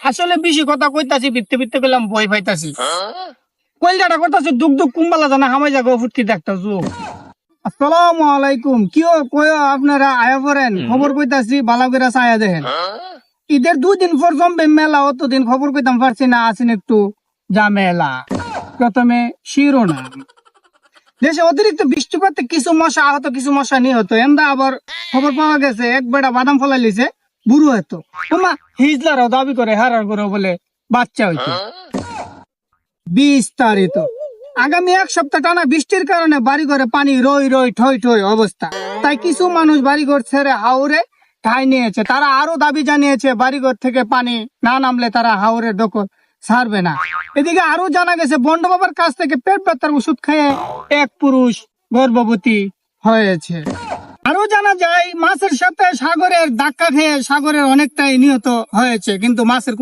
আসলে বেশি কথা কইতাছি বিত্তে বিত্তে করলাম ভয় পাইতাছি। কইলাটা করতাছি দুক দুক কুম্বালা জানা হামাই জাগো ফুটকি দেখতা যুগ আসসালামু আলাইকুম কিও কয় আপনারা আয়া পড়েন? খবর কইতাছি বালা করে ছায়া দেখেন ঈদের দুই দিন পর জমবে মেলা অতদিন খবর কইতাম পারছি না আসেন একটু জামেলা। প্রথমে শিরোনাম। দেশে অতিরিক্ত বৃষ্টিপাতে কিছু মশা আহত কিছু মশা নিহত এন্দা আবার খবর পাওয়া গেছে এক বেড়া বাদাম ফলাই লিছে বুড়ো হতো তোমা হিজলারও দাবি করে হারার করে বলে বাচ্চা হইতো বিস্তারিত। আগামী এক সপ্তাহ টানা বৃষ্টির কারণে বাড়িঘরে পানি রই রই ঠই ঠই অবস্থা। তাই কিছু মানুষ বাড়িঘর ছেড়ে হাওরে ঠাই নিয়েছে। তারা আরও দাবি জানিয়েছে, বাড়িঘর থেকে পানি না নামলে তারা হাওরের দখল ছাড়বে না। এদিকে আরও জানা গেছে, বন্ড বাবার কাছ থেকে পেট ব্যথার ওষুধ খেয়ে এক পুরুষ গর্ভবতী হয়েছে। আরও জানা যায় মাছের সাথে সাগরের ধাক্কা খেয়ে সাগরের অনেকটাই নিহত হয়েছে কিন্তু মাছের